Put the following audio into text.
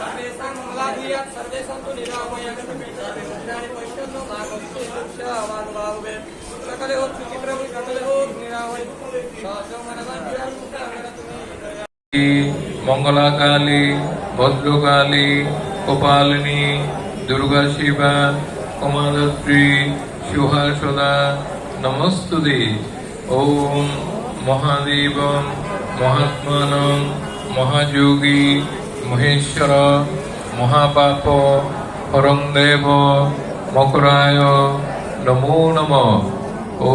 सर्वेषां मङ्गलाभूयात् सर्वे सन्तु निरामयात् सर्वे भद्राणि पश्यन्तु मा कश्चित् दुःखमानुभावे सकले होत सुचिप्रभु सकले होत निरामय सहस्रमनवाभ्यां তুমি মঙ্গলাকালী ভদ্রকালী কপালিনী দুর্গা শিবা কমালশ্রী সুহাসদা নমস্তুতে ওম মহাদেব মহাত্মান মহাযোগী মহেশ্বর মহাপাপ হরংদেব মকরায় নমো নম। ও